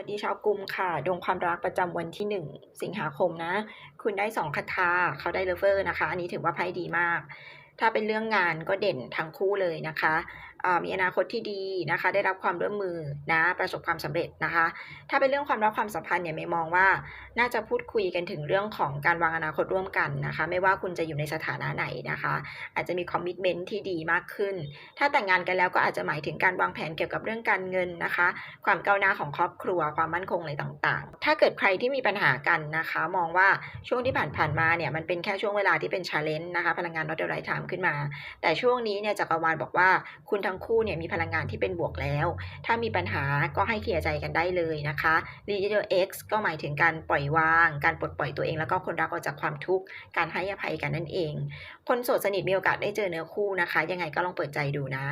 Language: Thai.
วัสดีชาวกลุ่มค่ะ ดวงความรักประจำวันที่ 1 สิงหาคมนะ คุณได้ 2คาถาเขาได้เลเวอร์นะคะ อันนี้ถือว่าไพ่ดีมาก ถ้าเป็นเรื่องงานก็เด่นทั้งคู่เลยนะคะมีอนาคตที่ดีนะคะ ได้รับความร่วมมือนะประสบความสำเร็จนะคะ ถ้าเป็นเรื่องความรักความสัมพันธ์เนี่ยเมย์มองว่าน่าจะพูดคุยกันถึงเรื่องของการวางอนาคตร่วมกันนะคะ ไม่ว่าคุณจะอยู่ในสถานะไหนนะคะ อาจจะมีคอมมิชเมนต์ที่ดีมากขึ้น ถ้าแต่งงานกันแล้วก็อาจจะหมายถึงการวางแผนเกี่ยวกับเรื่องการเงินนะคะ ความก้าวหน้าของครอบครัวความมั่นคงอะไรต่างๆ ถ้าเกิดใครที่มีปัญหากันนะคะ มองว่าช่วงที่ผ่านๆมาเนี่ยมันเป็นแค่ช่วงเวลาที่เป็นชาเลนจ์นะคะพลังงาน not the right time ขึ้นมา แต่ช่วงนี้เนี่ยจักรวาลบอกว่าคุณทั้งคู่เนี่ยมีพลังงานที่เป็นบวกแล้ว ถ้ามีปัญหาก็ให้เคลียร์ใจกันได้เลยนะคะรีเจลเอ็กซ์ก็หมายถึงการปล่อยวาง การปลดปล่อยตัวเอง แล้วก็คนรักออกจากความทุกข์การให้อภัยกันนั่นเอง คนโสดสนิทมีโอกาสได้เจอเนื้อคู่นะคะ ยังไงก็ลองเปิดใจดูนะ